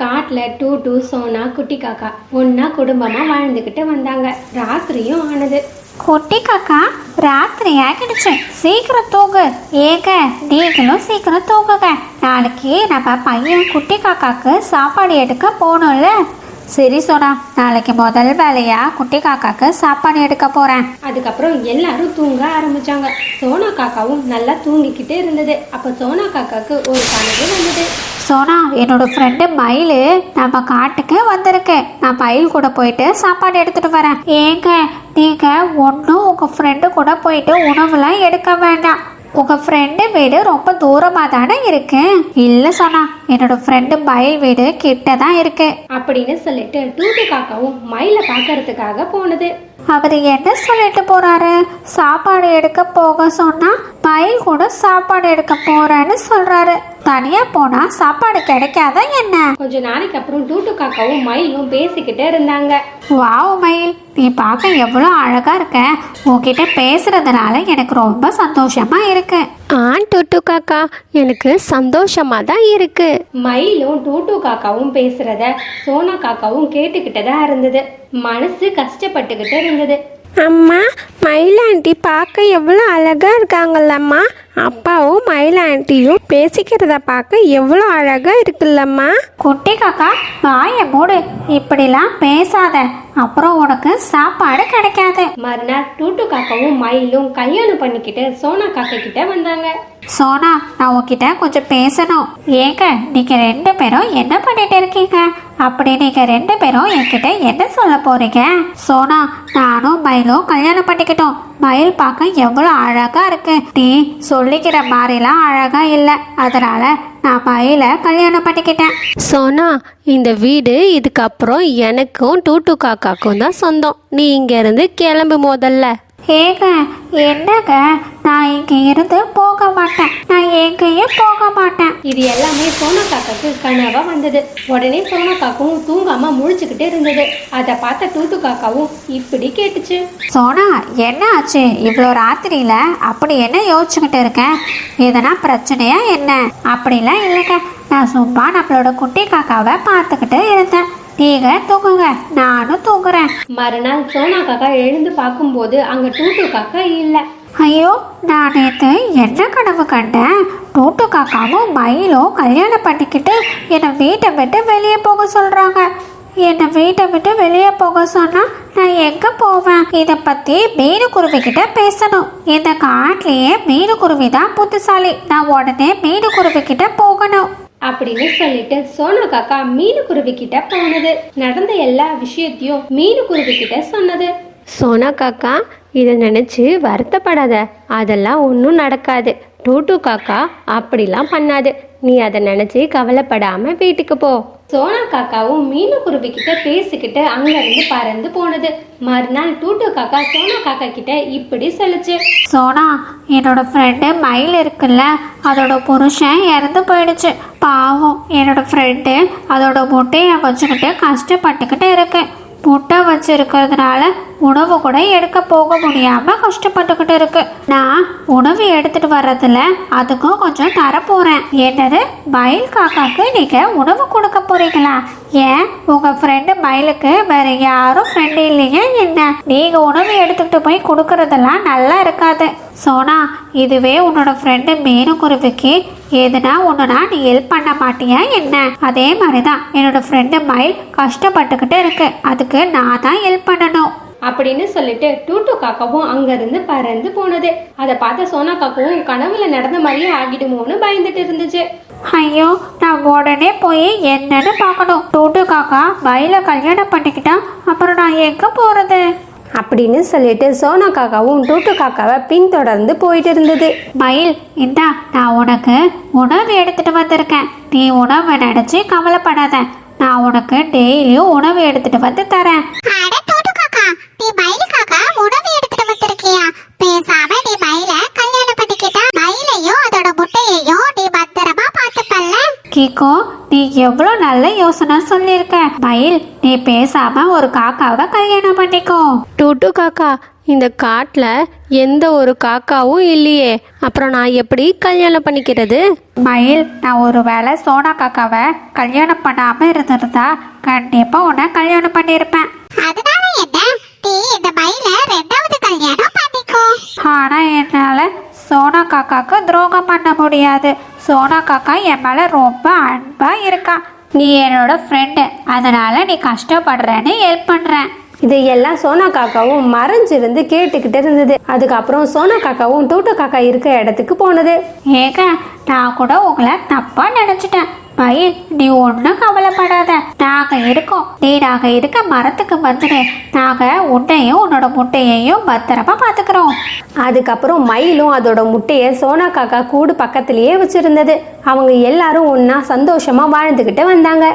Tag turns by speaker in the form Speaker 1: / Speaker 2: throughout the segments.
Speaker 1: காட்டில் two two Sona குட்டி காக்கா. ஒன்றா குடும்பமாக வாழ்ந்துக்கிட்டு வந்தாங்க. ராத்திரியும் ஆனது.
Speaker 2: குட்டி காக்கா ராத்திரி ஆகிடுச்சு சீக்கிரம் தூங்கு. ஏங்க நீங்களும் சீக்கிரம் தூங்குங்க. நாளைக்கு நம்ம பையன் குட்டி காக்காக்கு சாப்பாடு எடுக்க போகணும்ல. சரி சோனா நாளைக்கு முதல் வேலையா குட்டி காக்காக்கு சாப்பாடு எடுக்க போறேன்.
Speaker 1: அதுக்கப்புறம் எல்லாரும் தூங்க ஆரம்பிச்சாங்க. சோனா காக்காவும் நல்லா தூங்கிக்கிட்டே இருந்தது. அப்போ சோனா காக்காக்கு ஒரு கனவு வந்தது.
Speaker 2: சோனா என்னோட ஃப்ரெண்டு மயில் நம்ம காட்டுக்கு வந்திருக்கு. நான் மயில் கூட போயிட்டு சாப்பாடு எடுத்துட்டு வரேன். ஏங்க நீங்க ஒன்றும் உங்க ஃப்ரெண்டு கூட போயிட்டு உணவுலாம் எடுக்க வேண்டாம். உங்க ஃப்ரெண்டு வீடு ரொம்ப தூரமாக தானே இருக்கு? இல்லை சோனா என்னோட ஃப்ரெண்டு மயில் வீடு கிட்ட தான் இருக்கு.
Speaker 1: அப்படின்னு சொல்லிட்டு டூட்டு காக்காவும் மயிலை பார்க்கறதுக்காக போனது.
Speaker 2: அவர் என்ன சொல்லிட்டு போறாரு? சாப்பாடு எடுக்க போக சொன்னா மயில் கூட சாப்பாடு எடுக்க போறேன்னு சொல்றாரு. தனியா போனா சாப்பாடு கிடைக்காதா என்ன?
Speaker 1: கொஞ்ச நாளைக்கு அப்புறம் டூட்டு காக்காவும் மயிலும் பேசிக்கிட்டே இருந்தாங்க.
Speaker 2: வாவ் மயில் நீ பார்க்க எவ்வளோ அழகா இருக்க. உன்கிட்ட பேசுறதுனால எனக்கு ரொம்ப சந்தோஷமா இருக்கு.
Speaker 3: ஆ டுட்டு காக்கா எனக்கு சந்தோஷமா தான் இருக்கு.
Speaker 1: மயிலும் டூட்டு காக்காவும் பேசுறத சோனா காக்காவும் கேட்டுக்கிட்டு தான் இருந்தது. மனசு கஷ்டப்பட்டுக்கிட்டு இருந்தது.
Speaker 3: அம்மா மயிலாண்டி பார்க்க எவ்வளோ அழகா இருக்காங்கல்லம்மா. அப்பாவும் மயிலாண்டியும் பேசிக்கிறத பார்க்க எவ்வளோ அழகா இருக்குல்லம்மா.
Speaker 2: குட்டி காக்கா வாய மூடு. இப்படிலாம் பேசாத. அப்புறம் உனக்கு சாப்பாடு கிடைக்காது.
Speaker 1: மறுநாள் டூட்டு காக்காவும் மயிலும் கல்யாணம் பண்ணிக்கிட்டு சோனா காக்கா கிட்ட வந்தாங்க.
Speaker 2: சோனா நான் உன்கிட்ட கொஞ்சம் பேசணும். ஏங்க நீங்க ரெண்டு பேரும் என்ன பண்ணிட்டு இருக்கீங்க? அப்படி நீங்க ரெண்டு பேரும் என்கிட்ட என்ன சொல்ல போறீங்க? சோனா நானும் மயிலும் கல்யாணம் பண்ணிக்கிட்டோம். மயில் பார்க்க எவ்வளோ அழகா இருக்கு. நீ சொல்லிக்கிற மாதிரிலாம் அழகா இல்லை. அதனால நான் பையில கல்யாணம் பண்ணிக்கிட்டேன்.
Speaker 3: சோனா இந்த வீடு இதுக்கப்புறம் எனக்கும் டூட்டு காக்காக்கும் தான் சொந்தம். நீ இங்கேருந்து கிளம்பு முதல்ல.
Speaker 2: ஏங்க என்னங்க? நான் இங்க இருந்து போக மாட்டேன். நான் எங்கேயும் போக மாட்டேன்.
Speaker 1: இது எல்லாமே சோனா காக்காக்கு கனவா வந்தது. உடனே சோனா காக்காவும் தூங்காம முழிச்சுக்கிட்டே இருந்தது. அதை பார்த்த டூட்டு காக்காவும் இப்படி கேட்டுச்சு.
Speaker 2: சோனா என்ன ஆச்சு? இவ்வளோ ராத்திரியில அப்படி என்ன யோசிச்சுக்கிட்டு இருக்கேன் எதனா பிரச்சனையா என்ன? அப்படிலாம் இல்லைங்க. நான் சும்மா நம்மளோட குட்டி காக்காவை பார்த்துக்கிட்டு இருந்தேன். நீங்க தூங்குங்க நானும் தூங்குறேன்
Speaker 1: மறுநாள் சோனா காக்கா எழுந்து பார்க்கும்போது அங்க டூட்டு காக்கா இல்ல.
Speaker 2: ஐயோ நான் நேற்று என்ன கனவு கண்டேன்? டூட்டு காக்காவும் மயிலும் கல்யாணம் பண்ணிக்கிட்டு என்னை வீட்டை விட்டு வெளியே போக சொல்கிறாங்க என்னை வீட்டை விட்டு வெளியே போக சொன்னா நான் எங்கே போவேன்? இதை பற்றி மீனுக்குருவி கிட்ட பேசணும். இந்த காட்டிலேயே மீனுக்குருவி தான் புத்திசாலி. நான் உடனே மீனுக்குருவி கிட்ட போகணும்.
Speaker 1: அப்படின்னு சொல்லிட்டு சோனா காக்கா மீனுக்குருவி கிட்ட போனது. நடந்த எல்லா விஷயத்தையும் மீனுக்குருவி கிட்ட சொன்னது.
Speaker 3: சோனா காக்கா இதை நினச்சி வருத்தப்படாத. அதெல்லாம் ஒன்றும் நடக்காது. டூ டூ காக்கா அப்படிலாம் பண்ணாது. நீ அதை நினச்சி கவலைப்படாம வீட்டுக்கு போ.
Speaker 1: சோனா காக்காவும் மீனு குருவி கிட்ட பேசிக்கிட்டு அங்கிருந்து பறந்து போனது. மறுநாள் டூட்டு காக்கா சோனா காக்கா கிட்ட இப்படி சொல்லுச்சு.
Speaker 2: சோனா என்னோட ஃப்ரெண்டு மயில் இருக்குல்ல அதோட புருஷன் இறந்து போயிடுச்சு. பாவம் என்னோட ஃப்ரெண்டு அதோட முட்டையை வச்சுக்கிட்டு கஷ்டப்பட்டுக்கிட்டு இருக்கு. முட்டை வச்சிருக்கிறதுனால உணவு கூட எடுக்க போக முடியாம கஷ்டப்பட்டுக்கிட்டு இருக்கு. நான் உணவு எடுத்துட்டு வர்றதுல அதுக்கும் கொஞ்சம் தரப்போறேன். என்னது? மயில் காக்காக்கு நீங்க உணவு கொடுக்க போறீங்களா? ஏன்? உங்க ஃப்ரெண்டு மயிலுக்கு வேற யாரும் ஃப்ரெண்டு இல்லையா என்ன? நீங்க உணவு எடுத்துக்கிட்டு போய் கொடுக்கறதெல்லாம் நல்லா இருக்காது. சோனா இதுவே உன்னோட ஃப்ரெண்டு மீனுக்குருவிக்கு எதுனா ஒன்றுனா நீ ஹெல்ப் பண்ண மாட்டியா என்ன? அதே மாதிரி தான் என்னோட ஃப்ரெண்டு மயில் கஷ்டப்பட்டுக்கிட்டு இருக்கு. அதுக்கு நான் தான் ஹெல்ப் பண்ணணும்.
Speaker 1: அப்படின்னு சொல்லிட்டு டூட்டு காக்காவும் அங்க இருந்து பறந்து போனது. அதை பார்த்த சோனா காக்காவும் கனவுல நடந்த மாதிரியே ஆகிடுமோன்னு பயந்துட்டு இருந்துச்சு.
Speaker 2: ஐயோ நான் உடனே போய் என்னன்னு பார்க்கணும். டூட்டு காக்கா மயிலை கல்யாணம் பண்ணிக்கிட்டா அப்புறம் நான் எங்கே போகிறது
Speaker 3: அப்படின்னு சொல்லிட்டு சோனா காக்காவும் டூட்டு காக்காவை பின்தொடர்ந்து போயிட்டு இருந்தது.
Speaker 2: மயில் இந்தா நான் உனக்கு உணவு எடுத்துட்டு வந்திருக்கேன். நீ உணவை நினைச்சு கவலைப்படாத. நான் உனக்கு டெய்லியும் உணவு எடுத்துட்டு வந்து தரேன்.
Speaker 4: நீ மயிலுக்காக உணவு எடுத்துட்டு வந்திருக்கியா? பேசாம நீ மயில கல்யாணம் பண்ணிக்கிட்டா மயிலையும் அதோட முட்டையையும் நீ பத்திரமா பாத்துப்பல்ல
Speaker 2: கீகோ நீ எவ்வளோ நல்ல யோசனை சொல்லியிருக்க. மயில் நீ பேசாம ஒரு காக்காவை கல்யாணம் பண்ணிக்கோ.
Speaker 3: டூட்டு காக்கா இந்த காட்டில் எந்த ஒரு காக்காவும் இல்லையே. அப்புறம் நான் எப்படி கல்யாணம் பண்ணிக்கிறது?
Speaker 2: மயில் நான் ஒரு வேளை சோனா காக்காவை கல்யாணம் பண்ணாம இருந்திருந்தா கண்டிப்பா உன்னை கல்யாணம் பண்ணியிருப்பேன்.
Speaker 4: அதனால நீ இந்த மயில ரெண்டாவது கல்யாணம் பண்ணிக்கோ.
Speaker 2: ஆனா என்னால சோனா காக்காக்கு துரோகம் பண்ண முடியாது. சோனா காக்கா என் மேல ரொம்ப அன்பா இருக்கா. நீ என்னோட ஃப்ரெண்டு அதனால நீ கஷ்டப்படுறேன்னு ஹெல்ப் பண்றேன்.
Speaker 3: இது எல்லாம் சோனா காக்காவும் மறைஞ்சிருந்து கேட்டுக்கிட்டு இருந்தது. அதுக்கப்புறம் சோனா காக்காவும் டூட்டு காக்கா இருக்க இடத்துக்கு போனது.
Speaker 2: ஏங்க நான் கூட உங்களை தப்பா நினைச்சிட்டேன். மயில் நீ ஒன்றும் கவலைப்படாத. நாங்க இருக்கோம். நீ நாங்க இருக்க மரத்துக்கு வந்துடு நாங்க உன்னையும் உன்னோட முட்டையையும் பத்திரமா பாத்துக்கிறோம்.
Speaker 3: அதுக்கப்புறம் மயிலும் அதோட முட்டையை சோனா காக்கா கூடு பக்கத்திலேயே வச்சிருந்தது. அவங்க எல்லாரும் ஒண்ணா சந்தோஷமா வாழ்ந்துக்கிட்டு வந்தாங்க.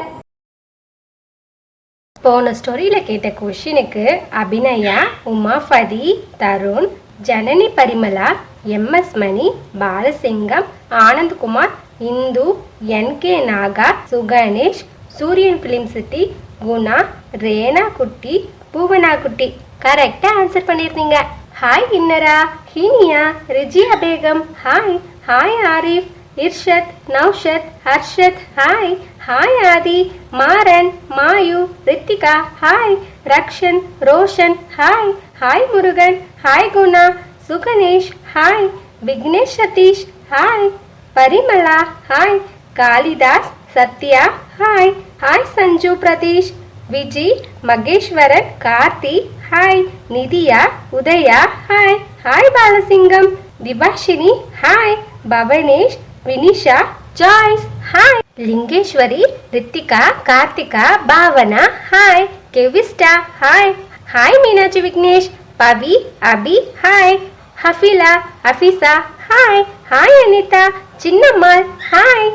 Speaker 3: போன ஸ்டோரியில கேட்ட கொஷினுக்கு Abhinaya Uma Fathi Tarun Janani Parimala M S Mani Balasingam Anandkumar Indhu N K Naga Suganesh Suriyan film city Guna ரேனா குட்டி பூவனா குட்டி. கரெக்டா ஆன்சர் பண்ணிருந்தீங்க hi Innara. Heeniya Rijiya Begum. Hi hi Arif. Irshad Naushad Harshad. Hi hi Aadhi. Maran Mayu Rithika. Hi Rakshan Roshan. Hi hi Murugan. Hi Guna. Suganesh. Hi Vignesh Sathish. Hi Parimala hi Kalidas Sathya hi hi Sanju Pratheesh Viji Maheswaran Karthi hi Nithya Udaya hi hi Balasingam Dhipashini hi Bavanesh Vinisha Joyce hi Lingeswari Rithika Karthika Bhavana hi Kevista hi hi Meenakshi Vignesh Pavi Abi hi Hafila Afiza hi hi Anitha Chinnammal hi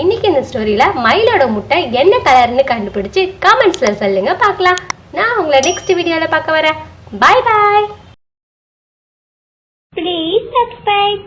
Speaker 3: இன்னைக்கு இந்த ஸ்டோரியில மயிலோட முட்டை என்ன கலர்னு கண்டுபிடிச்சு கமெண்ட்ஸ்ல சொல்லுங்க பார்க்கலாம். நான் உங்களை நெக்ஸ்ட் வீடியோல பார்க்க வரேன். பாய் பாய்
Speaker 4: ப்ளீஸ் சப்ஸ்கிரைப்